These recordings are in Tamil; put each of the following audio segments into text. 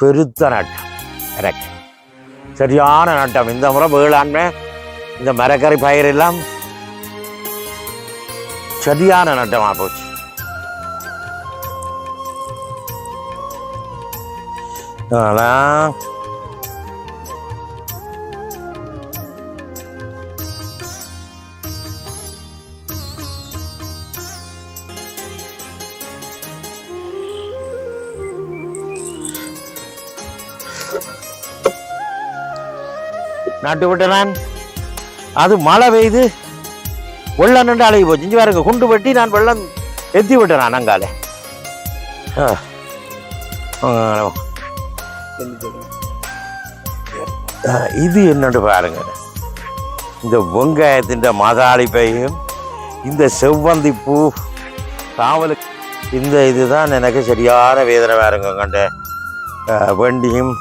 பெருத்த நட்டம். எனக்கு சரியான நட்டம். இந்த முறை வேளாண்மை இந்த மரக்கறி பயிர் எல்லாம் சரியான நட்டமாக போச்சு. ஆனால் நட்டு விட்டேன் நான் அது மழை பெய்து வெள்ளம் நின்று அழகி போச்சு. இஞ்சி பாருங்க குண்டு வெட்டி நான் வெள்ளம் எத்தி விட்டேன் நான் அங்காலே இது என்னன்னு பாருங்க. இந்த வெங்காயத்தின் மதாளிப்பையும் இந்த செவ்வந்தி பூ காவலுக்கு இந்த இதுதான் எனக்கு சரியான வேதனை பாருங்க கண்ட வண்டியும்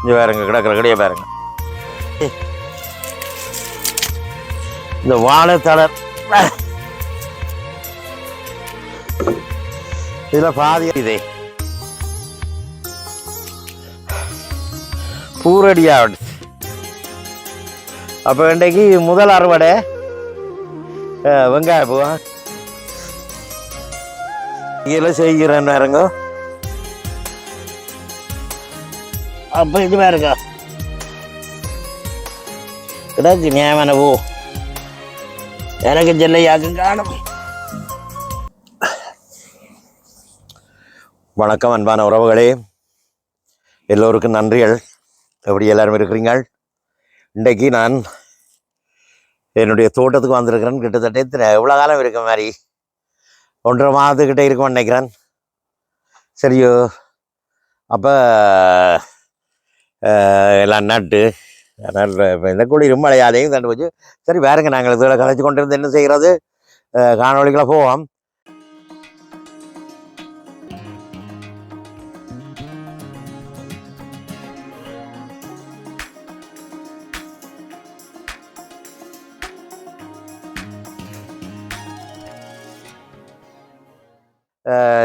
இங்கே பாருங்க கிடக்கிற கிடையாது பாருங்க. இந்த வாழைத்தளர் இதில் பாதி இதே. பூரடியாக அப்போ இன்றைக்கு முதல் அறுவடை வெங்காய பூவா? இதில் செய்கிறேன் பாருங்க. அப்போ இது பாருங்க. கிடக்கு ஞாபகம் பூ. எனக்கு ஜெல்லையாக்கும் காணும். வணக்கம் அன்பான உறவுகளே. எல்லோருக்கும் நன்றிகள். எப்படி எல்லாரும் இருக்கிறீங்கள் இன்றைக்கு நான் என்னுடைய தோட்டத்துக்கு வந்திருக்கிறேன். கிட்டத்தட்ட இத்தனை எவ்வளோ காலம் இருக்க மாதிரி. ஒன்றரை மாதத்துக்கிட்ட இருக்கும் நினைக்கிறேன். சரியோ. அப்போ எல்லாம் நட்டு அதனால் இப்போ இந்த குளிரும் மழையாதையும் தண்டு போச்சு சரி வேறுங்க நாங்கள் இதில் கலைச்சு கொண்டு இருந்து என்ன செய்கிறது? காணொலிகளை போவோம்.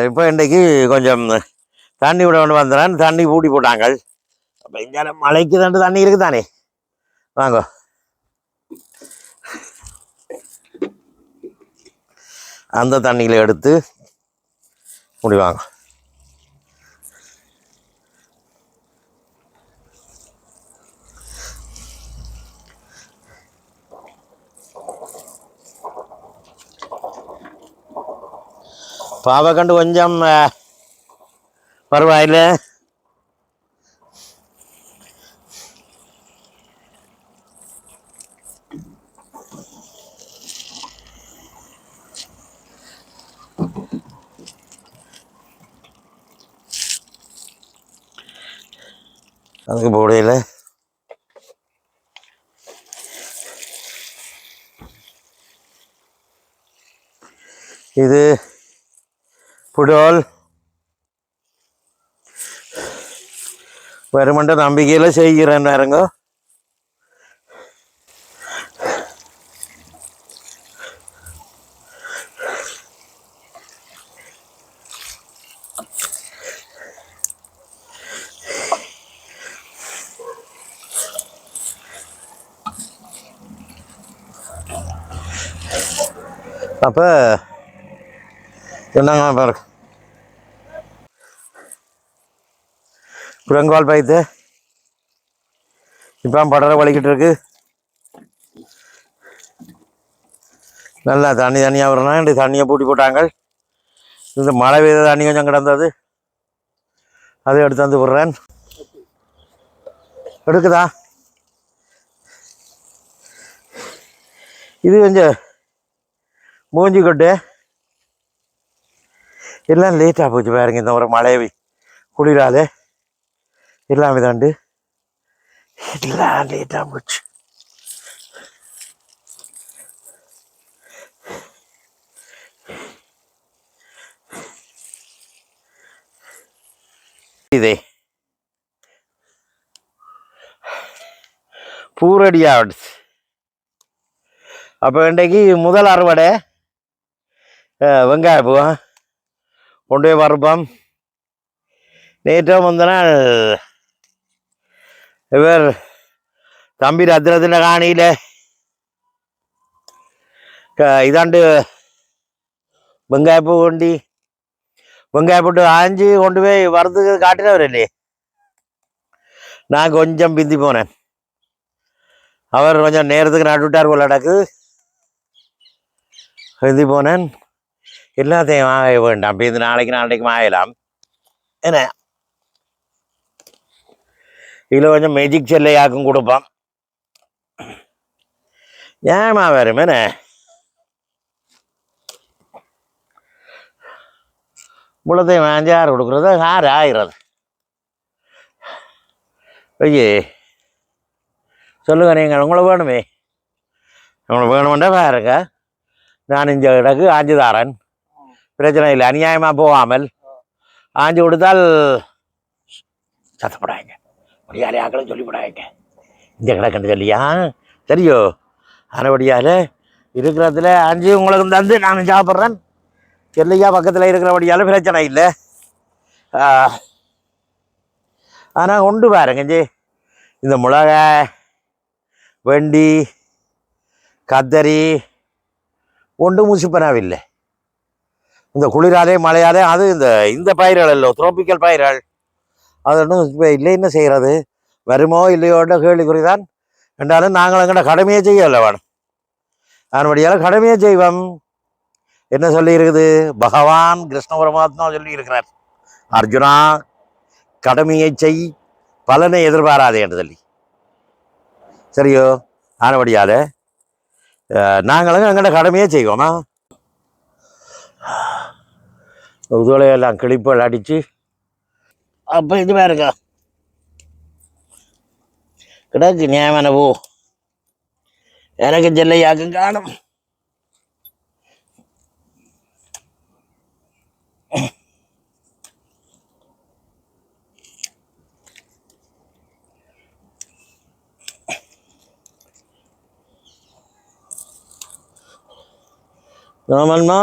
இப்போ இன்றைக்கு கொஞ்சம் தண்ணி விட கொண்டு வந்தேன் தண்ணி பூட்டி போட்டாங்க. அப்போ இங்கே மழைக்கு தண்டு தண்ணி இருக்குதானே? வாங்க. அந்த தண்ணியில் எடுத்து முடிவாங்க பாவை கண்டு கொஞ்சம் பரவாயில்லை பரவாயில்ல அதுக்கு போடையில் இது புடோல். வருமன்ற நம்பிக்கையில் செய்கிறேன் பாருங்க. அப்போ என்னங்க பாருங்க குரங்கால் பயத்து. இப்போ படர வலிக்கிட்டு இருக்கு. நல்லா தண்ணி தண்ணியாக வரணும். இந்த தண்ணியை பூட்டி போட்டாங்க. இந்த மழை பெய்த தண்ணி கொஞ்சம் கிடந்தது. அதை எடுத்து வந்து விடுறேன். எடுக்குதா? இது கொஞ்சம் மூஞ்சி கொட்டு. எல்லாம் லேட்டாக போச்சு பாருங்க இந்த ஒரு மழை குளிராலே எல்லாம் இதாண்டு எல்லாம் லேட்டாக போச்சு. இதே. பூரடி ஆவடுச்சு அப்போ இன்றைக்கு முதல் அறுவடை வெங்காயம் பூ கொண்டு போய் பார்ப்போம் நேற்று முந்த இவர் தம்பி ரத்னத்தின காணியில் இதாண்டு வெங்காயப்பூ கொண்டி வெங்காய போட்டு ஆஞ்சி கொண்டு போய் வறுத்து காட்டினவர் இல்லையே? நான் கொஞ்சம் பிந்தி போனேன். அவர் கொஞ்சம் நேரத்துக்கு நட்டு விட்டார் போல நடக்குது. பிந்தி போனேன். எல்லாத்தையும் ஆய வேண்டாம். பிந்து நாளைக்கு நாளைக்கு ஆயலாம் என்ன? இதில் கொஞ்சம் மேஜிக் செல்லையாக்கும் கொடுப்பான் ஏமா வரும்? என்ன? இவ்வளோத்தையும் வாங்கி கொடுக்குறது? ஆறு ஆயிரம் ஐயே சொல்லுங்க நீங்கள் உங்களை வேணுமே? உங்களுக்கு வேணுமெண்டா பாருங்க. நான் இந்த இடக்கு ஆஞ்சுதாரன் பிரச்சனை இல்லை அநியாயமாக போகாமல். ஆஞ்சு கொடுத்தால் சத்தப்படாங்க முடியாத ஆக்களும் சொல்லிவிடாங்க இந்த கிடக்குன்னு சொல்லியா சரியோ? ஆனபடியால் இருக்கிறதுல அஞ்சு உங்களுக்கு தந்து நான் சாப்பிட்றேன். இல்லையா பக்கத்தில் இருக்கிறபடியால் பிரச்சனை இல்லை. ஆனால் உண்டு பாருங்க ஜி இந்த மிளகாய் வெண்டி கத்தரி ஒன்றும் முசிப்பனாவில்லை இந்த குளிராலே மழையாலே அது இந்த இந்த பயிர்கள் இல்லை ட்ரோபிக்கல் பயிர்கள். அது ஒன்றும் இப்போ இல்லை என்ன செய்கிறது வருமோ இல்லையோன்ற கேள்விக்குறிதான். என்றாலும் நாங்கள் எங்கட கடமையை செய்யலை வேணும் அதனுடையால் கடமையை செய்வோம். என்ன சொல்லியிருக்குது? பகவான் கிருஷ்ண பரமாத்மா சொல்லியிருக்கிறார். அர்ஜுனா கடமையை செய் பலனை எதிர்பாராதே என்று சொல்லி. சரியோ? ஆனபடியால் நாங்களும் எங்கட கடமையே செய்வோமா? உதவியெல்லாம் கிளிப்புகள் அடிச்சு. அப்போ இது பாருங்க. கிடக்கு ஞாபகம் போ. எனக்கு ஜெல்லையாக்கும் காணும். ஆமாம்மா.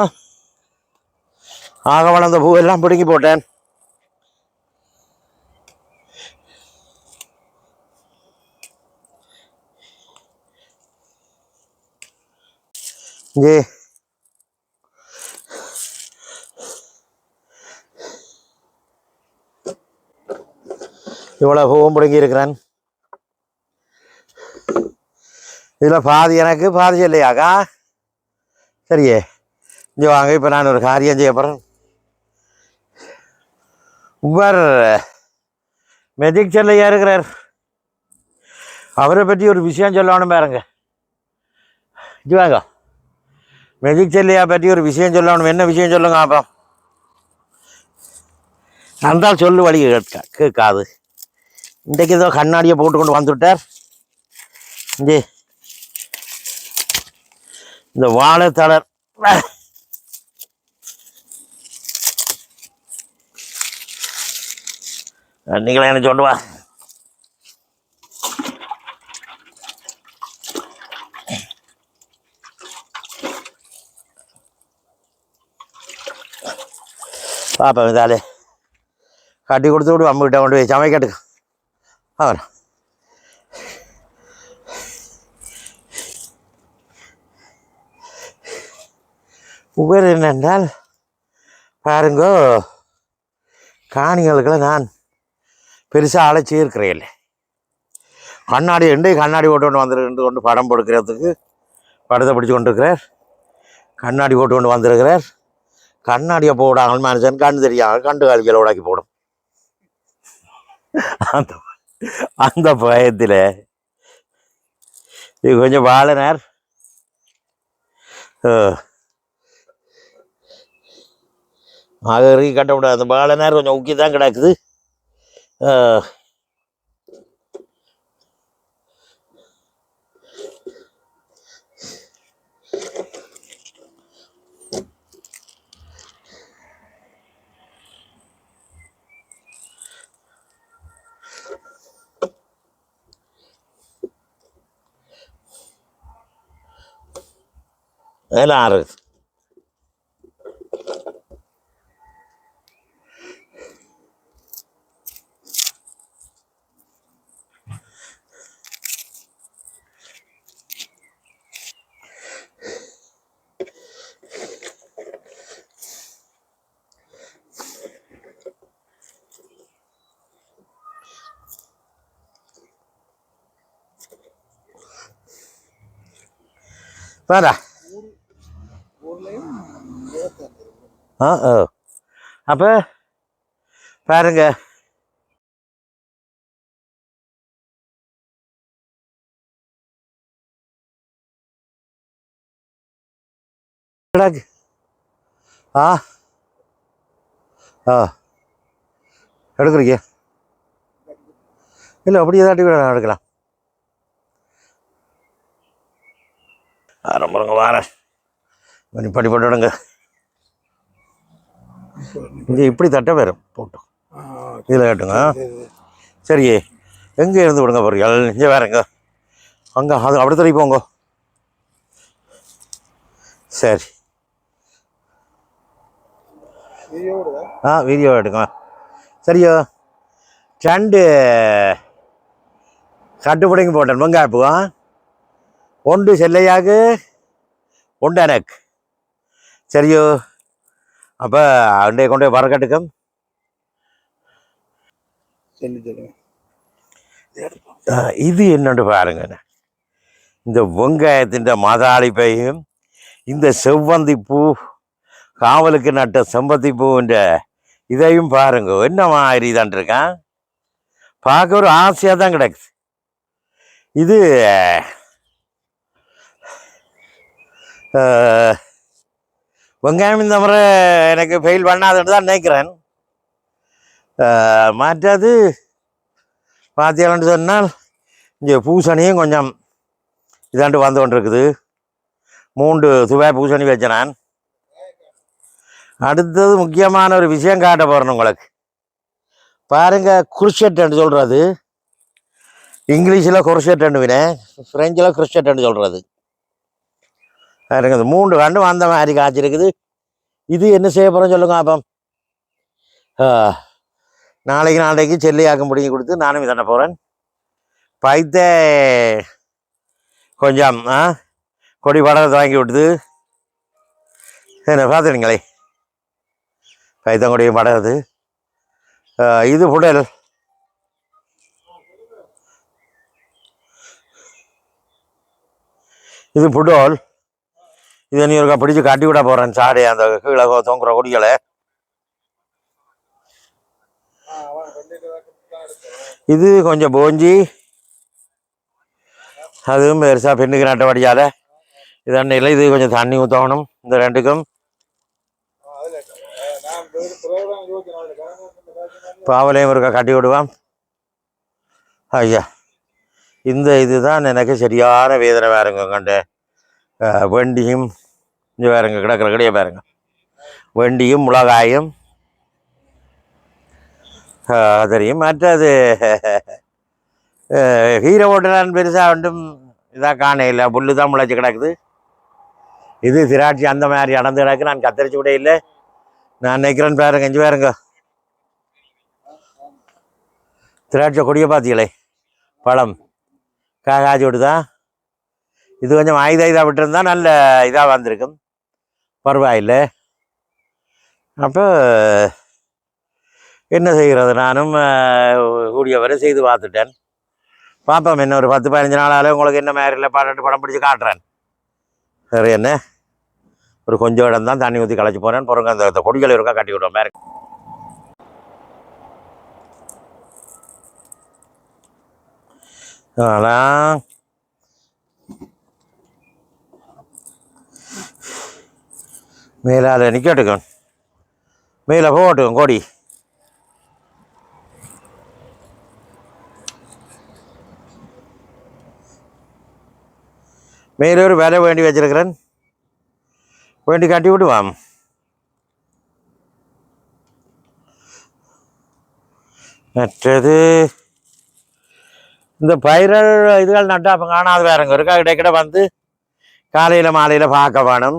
ஆக வளர்ந்த பூவெல்லாம் பிடுங்கி போட்டேன். ஜி இவ்வளோ பூவும் பிடுங்கி இருக்கிறேன். இதில் பாதி எனக்கு பாதி இல்லையாக்கா? சரியே. இங்கே வாங்க இப்போ நான் ஒரு காரியம் செய்ய போகிறேன் உவர் மெதிக் செல்லையா இருக்கிறார் அவரை பற்றி ஒரு விஷயம் சொல்லணும் பாருங்க. இது வாங்க. மெதிக் செல்லையா பற்றி ஒரு விஷயம் சொல்லணும். என்ன விஷயம் சொல்லுங்க அப்போ? நந்தால் சொல்லு வழி கேட்க கேட்காது. இன்றைக்கு ஏதோ கண்ணாடியை போட்டு கொண்டு வந்துவிட்டார் இந்த வாழைத்தளர். நீங்களே என்ன சொல்லுவா. பாப்பா இதாலே கட்டி கொடுத்து விடு அம்மிக்கிட்ட கொண்டு போய் சமைக்கட்டுக்கு அவர் உபர் என்னென்றால் பாருங்கோ காணிகளுக்கெல்லாம் நான் பெருசாக அழைச்சி இருக்கிறேன் கண்ணாடி ரெண்டு கண்ணாடி போட்டு கொண்டு வந்துருந்து கொண்டு படம் கொடுக்கறதுக்கு படத்தை பிடிச்சு கொண்டிருக்கிறார். கண்ணாடி போட்டு கொண்டு வந்திருக்கிறார். கண்ணாடியை போடாமல் மனுஷன் கண் தெரியாமல் கண்டு காலிகளை உடாக்கி போடும். அந்த அந்த பயத்தில் இது கொஞ்சம் வாழனார் ஆகரி கட்ட முடியாது. அந்த பாலனார் கொஞ்சம் உக்கி தான் கிடக்குது. أه. أنا عارف വേണ്ട ஆ ஆ அப்போ பாருங்கள் கிடக்கு ஆ. ஆ. எடுக்கிறீங்க. இல்லை அப்படி ஏதாட்டி கூட எடுக்கலாம். ரொம்ப ரொம்ப வாரேன் கொஞ்சம் படி போட்டுடுங்க இங்கே இப்படி தட்ட வரும் போட்டோம். இதில் கேட்டுங்க. சரி. எங்கே இருந்து விடுங்க போறீங்க இங்கே வேறங்க. அங்கே அது அப்படி தள்ளி போங்க. சரி. ஆ வீடியோ எடுங்க சரியோ ரெண்டு கட்டுப்படிங்க போட்டேன் வெங்காயப்புக்கும் ஒன்று செல்லையாக்கு ஒன்று எனக்கு. சரியோ அப்போ அண்டே கொண்டு போய் வரக்கட்டுக்கும். இது என்னன்னு பாருங்க. இந்த வெங்காயத்தின் மதாளிப்பையும் இந்த செவ்வந்தி பூ காவலுக்கு நட்ட செம்பத்தி பூன்ற இதையும் பாருங்க. என்ன மாதிரி தான் இருக்கான்? பார்க்க ஒரு ஆசையாக தான் கிடக்குது. இது வெங்காயம் இந்த முறை எனக்கு ஃபெயில் பண்ணாதுன்னு தான் நினைக்கிறேன். மாற்றாது மற்றது பார்த்தீங்கன்னு சொன்னால் இங்கே பூசணியும் கொஞ்சம் இதாண்டு வந்து கொண்டிருக்குது. மூன்று சுவை பூசணி வச்சேன் நான். அடுத்தது முக்கியமான ஒரு விஷயம் காட்ட போகிறேன் உங்களுக்கு. பாருங்க குர்ஷெட்னு சொல்கிறது இங்கிலீஷில் குர்ஷெட்னு ஃப்ரெஞ்சில் குர்ஷெட்னு சொல்கிறது பாருங்க இந்த மூன்று கண்டு அந்த மாதிரி காய்ச்சிருக்குது இது என்ன செய்ய போகிறோம் சொல்லுங்க அப்போ நாளைக்கு நாளைக்கு செல்லியாக்க முடிஞ்சு கொடுத்து நானும் இதண்ண போகிறேன் பைத்த கொஞ்சம் ஆ கொடி படத்தை வாங்கி விட்டுது. என்ன பார்த்துடுங்களே பைத்தங்கொடி படகுது இது புடல் இது புடோல். இதை நீ ஒருக்கா பிடிச்சு காட்டி விட போகிறேன் சாடி அந்த கீழே தொங்குற குடிகளை. இது கொஞ்சம் போஞ்சி. அதுவும் பெருசாக பெண்ணுக்கு நட்டை வடியால் இது அன்னையில் இது கொஞ்சம் தண்ணி ஊற்றணும் இந்த ரெண்டுக்கும். பாவலையும் இருக்கா கட்டி விடுவான். ஐயா இந்த இதுதான் எனக்கு சரியான வேதனை வேறுங்க கண்டு. வெண்டியும் இங்கே வேறுங்க கிடக்கிற கடையை பாருங்க. வெண்டியும் மிளகாயும் தெரியும் மற்றது ஹீரோ ஓட்டலான் பெருசாக ஒன்றும் இதாக காண இல்லை. புல்லு தான் முளைச்சி கிடக்குது. இது திராட்சை அந்த மாதிரி அடர்ந்து கிடக்கு நான் கத்தரிச்சு விட இல்லை. நான் நினைக்கிறேன் பாருங்க இஞ்சி பாருங்க. திராட்சை கொடியை பார்த்தீங்களே பழம். கா காய்ச்சி விடுதா இது கொஞ்சம் ஆயுத இதாக விட்டுருந்தா நல்ல இதாக வந்திருக்கும். பரவாயில்லை. அப்போ என்ன செய்கிறது? நானும் கூடியவரை கூடிய வரை செய்து பார்த்துட்டேன். பார்ப்போம் இன்னும் ஒரு பத்து பதினஞ்சு நாளால் உங்களுக்கு என்ன மேரில் பாட்டு படம் பிடிச்சி காட்டுறேன். சரி என்ன? ஒரு கொஞ்சம் இடம் தான் தண்ணி ஊற்றி களைச்சி போகிறேன் பிறகு அந்த கொடிகள் இருக்கா கட்டி விடுவோம் மேலே ஆனால் மேலால் நிற்கட்டுக்கும் மேலே போகட்டும் கோடி. மேலே ஒரு வேலை வேண்டி வச்சிருக்கிறேன். வேண்டி கட்டி விடுவாம் மற்றது இந்த பயிரல் இதுகள் நட்டா அப்போ காணாது வேறங்க இருக்கா கிடைக்கிட வந்து காலையில் மாலையில் பார்க்க வேணும்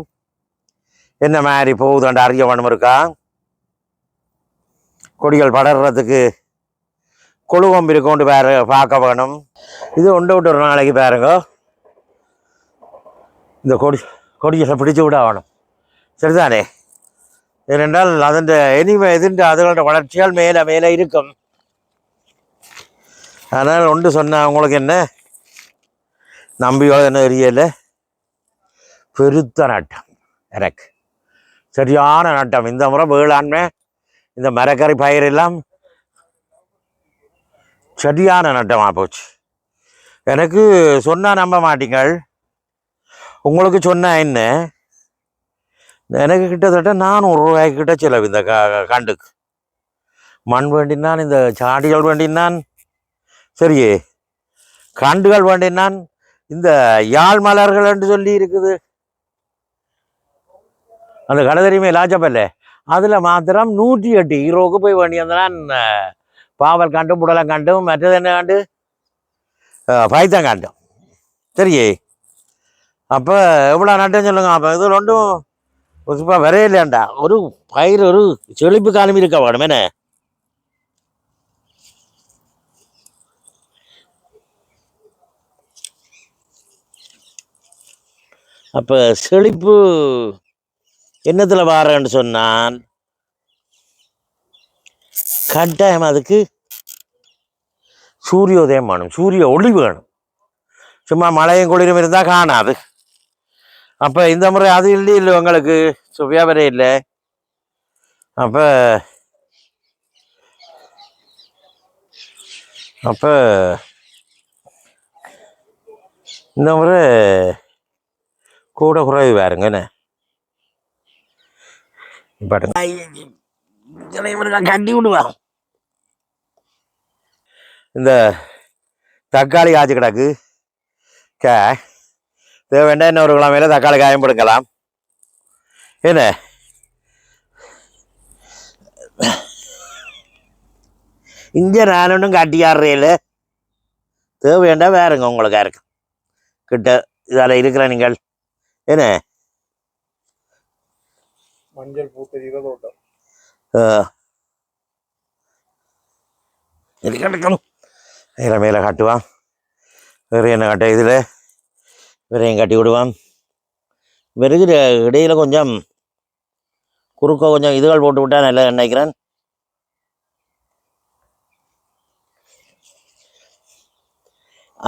என்ன மாதிரி போகுதுன்ற அறிய வேணும் இருக்கா கொடிகள் படர்றதுக்கு கொழுவம் இருக்கோண்டு வேற பார்க்க வேணும் இது ஒன்று விட்டு ஒரு நாளைக்கு பாருங்க இந்த கொடி கொடிகளை பிடிச்சி விட வேணும் சரிதானே? ஏனென்றால் அதன் இனிமே எதிர்ந்த அதுகளோட வளர்ச்சியால் மேலே மேலே இருக்கும். அதனால் ஒன்று சொன்ன உங்களுக்கு என்ன? நம்பியோட என்ன தெரியல பெருத்த நட்டம் எனக்கு சரியான நட்டம். இந்த முறை வேளாண்மை இந்த மரக்கறி பயிர் எல்லாம் சரியான நட்டமாக போச்சு. எனக்கு சொன்னால் நம்ப மாட்டீங்கள். உங்களுக்கு சொன்னால் என்ன? எனக்கு கிட்டத்தட்ட நானூறு ரூபாய்க்கிட்ட செலவு இந்த க கண்டுக்கு. மண் வேண்டினான் இந்த சாடிகள் வேண்டினான் சரியே கண்டுகள் வேண்டினான் இந்த யாழ் மலர்கள் என்று சொல்லி இருக்குது. அந்த கடை தெரியுமே லாஜப்பல்ல அதில் மாத்திரம் நூற்றி எட்டு ஹீரோவுக்கு போய் வேண்டி பாவல் கண்டும் புடலம் கண்டும் மற்றது என்ன கண்டு? பைத்தம் கண்டும் சரியே அப்போ எவ்வளோ நட்டேன்னு சொல்லுங்க அப்போ இது ரெண்டும் இப்போ வரையிலேண்டா ஒரு பயிர் ஒரு செழிப்பு காலம் இருக்கா வேணும் அப்போ செழிப்பு என்னத்தில் வாரேன்னு சொன்னான்? கட்டாயம் அதுக்கு சூரியோதயம் வேணும் சூரிய ஒளி வேணும். சும்மா மழையும் குளிரும் இருந்தால் காணாது. அப்போ இந்த முறை அது இல்லை இல்லை உங்களுக்கு சுவியாபரே இல்லை. அப்போ அப்போ இந்த முறை கூட குறைவு வேறுங்க என்ன? பாட்டுங்க இவனுக்கு கட்டி விடுவான் இந்த தக்காளி காய்ச்சி கிடக்கு. கே தேவைண்டா இன்னொரு கிழமையில தக்காளி காயம் பிடுங்கலாம் என்ன? இங்கே நான் ஒன்றும் கட்டியாடுறேல தேவைண்டா வேறுங்க உங்களுக்கு இருக்கு. கிட்ட இதால் இருக்கிற நீங்கள். என்ன? மஞ்சள் பூத்தெரிகிற தோட்டம். இது கட்டணும் இதில் மேலே கட்டுவான் வேறு என்ன கட்ட? இதில்? விரையும் கட்டி விடுவான். பிறகு இடையில் கொஞ்சம் குறுக்க கொஞ்சம் இதுகள் போட்டு விட்டா நல்லா நினைக்கிறேன்.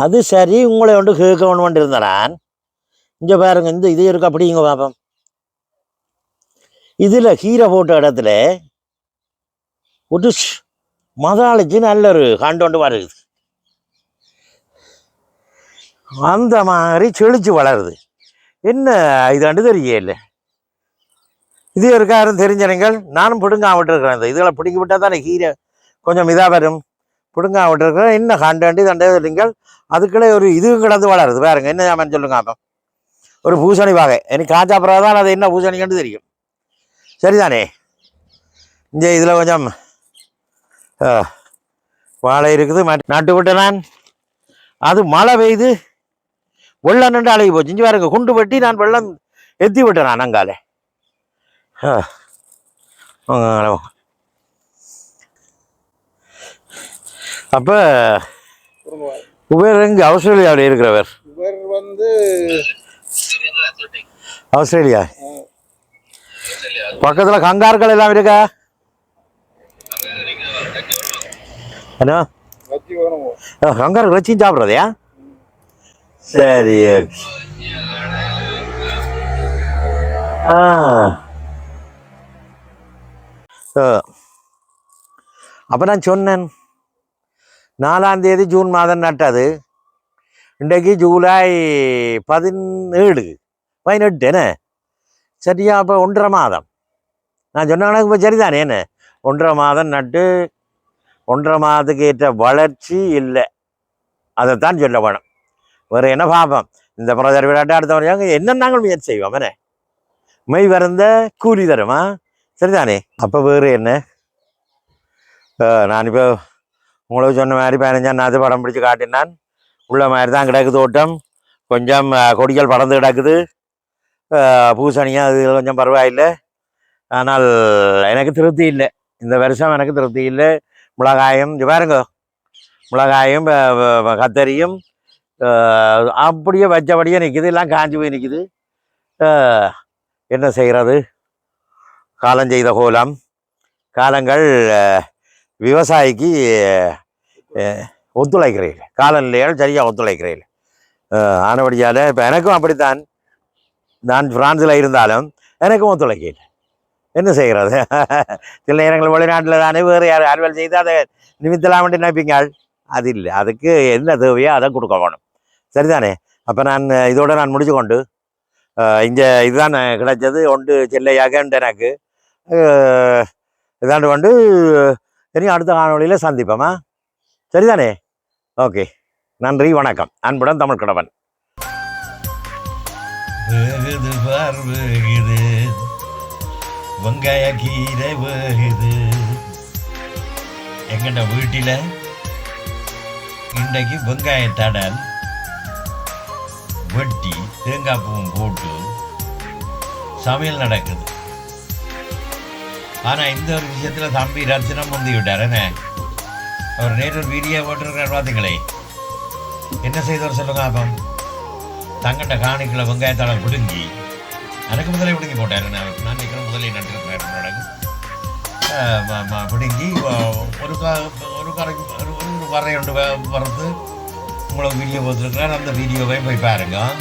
அது சரி உங்களை வந்து கேட்க வேணும் இருந்தேன் நான் இங்கே பாருங்க இந்த இது இருக்கு அப்படிங்க பார்ப்போம். இதில் கீரை போட்ட இடத்துல ஒரு ஷ்- மதாளிச்சு நல்ல ஒரு கண்டோண்டு வருது. அந்த மாதிரி செழிச்சு வளருது. என்ன இதாண்டு தெரியல இது இருக்காரும் தெரிஞ்சனங்கள் நானும் பிடுங்கா விட்டுருக்கிறேன் இந்த இதில் பிடிக்க விட்டால் தானே ஹீரை கொஞ்சம் இதாக வரும். பிடுங்கா விட்டுருக்கிறேன் என்ன கண்டாண்டு தண்டே இல்லைங்கள் அதுக்குள்ளே ஒரு இது கிடந்து வளருது. பாருங்க என்ன ஏமான்னு சொல்லுங்க அப்போ. ஒரு பூசணி வகை. எனக்கு காய்ச்சா பிறகு தான் அது என்ன பூசணிக்கண்டு தெரியும். சரிதானே? இங்கே இதில் கொஞ்சம் வாழை இருக்குது. நட்டு விட்ட நான் அது மழை பெய்து வெள்ளம் நின்று அழகி போச்சு இஞ்சி பாருங்க குண்டு வெட்டி நான் வெள்ளம் எத்தி விட்டேன். அங்கால. அப்ப உபேர் எங்க? ஆஸ்திரேலியாவில் இருக்கிறவர். வந்து ஆஸ்திரேலியா பக்கத்துல கங்கார்கள் எல்லாம் இருக்கா? என்ன வச்சு வேணும் கங்காரு வச்சு சாப்பிட்றதையா? சரி. ஆ. அப்போ நான் சொன்னேன். நாலாம் தேதி ஜூன் மாதம் நட்டது. இன்றைக்கு ஜூலை பதினேழு பதினெட்டு என்ன? சரியா அப்போ ஒன்றரை மாதம். நான் சொன்ன கணக்கு இப்போ சரிதானே என்ன? ஒன்றரை மாதம் நட்டு ஒன்றரை மாதத்துக்கு ஏற்ற வளர்ச்சி இல்லை. அதைத்தான் சொல்ல வேணும். வேறு என்ன பார்ப்போம் இந்த பிரதர் விளையாட்டு அடுத்த முறையாக என்ன நாங்கள் முயற்சி செய்வோம்? என்ன? மெய் வரந்த கூலி தருமா? சரிதானே? அப்போ வேறு என்ன? நான் இப்போ உங்களுக்கு சொன்ன மாதிரி பதினஞ்சாம் நாத்து படம் பிடிச்சி காட்டினான் உள்ள மாதிரி தான் கிடக்கு தோட்டம். கொஞ்சம் கொடிகள் பறந்து கிடக்குது. பூசணியாக அது கொஞ்சம் பரவாயில்லை. ஆனால் எனக்கு திருப்தி இல்லை. இந்த வருஷம் எனக்கு திருப்தி இல்லை. மிளகாயும் இங்க பாருங்க. மிளகாயும் கத்தரியும் அப்படியே வச்சபடியே நிற்கிது எல்லாம் காஞ்சி போய் நிற்கிது என்ன செய்கிறது காலம் செய்த கோலம். காலங்கள் விவசாயிக்கு ஒத்துழைக்கிறீர்கள். காலநிலையால் சரியாக ஒத்துழைக்கிறீர்கள். ஆனபடியால் இப்போ எனக்கும் அப்படித்தான். நான் பிரான்ஸில் இருந்தாலும் எனக்கும் ஒத்துழைக்கல என்ன செய்கிறது சில நேரங்கள் வெளிநாட்டில் தானே வேறு யார் அலுவல் செய்து அதை நிமித்தலாம் நினைப்பீங்க அது இல்லை. அதுக்கு என்ன தேவையோ அதை கொடுக்க வேணும். சரிதானே? அப்போ நான் இதோட நான் முடிச்சு கொண்டு இங்கே இதுதான் கிடைச்சது. ஒன்று செல்லையாக எனக்கு இதாண்டு கொண்டு இனி அடுத்த காணொலியில் சந்திப்போமா? சரிதானே? ஓகே. நன்றி வணக்கம். அன்புடன் தமிழ் கடவன் வேகுது வெங்காய கீரை வேகுது. எங்கட வீட்டில் இன்றைக்கு வெங்காய தடல் வெட்டி தேங்காய் பூவும் போட்டு சமையல் நடக்குது. ஆனால் இந்த ஒரு விஷயத்தில் தம்பி ரத்தினம் முந்தி விட்டார். என்ன? அவர் நேற்று ஒரு வீடியோ போட்டிருக்கிறார் பார்த்தீங்களே. என்ன செய்தவர் சொல்லுங்க அப்போ தங்கண்ட காணிக்களை வெங்காயத்தால பிடுங்கி எனக்கு முதலே பிடுங்கி போட்டார். நான் நான் நிற்கிற முதலே நட்டுருக்கிறேன் பிடுங்கி ஒரு கா ஒரு கரை ஒரு ஒரு வரை பறந்து வ- உங்களுக்கு வீடியோ போட்டுருக்கிறேன். அந்த வீடியோவை போய் பாருங்க.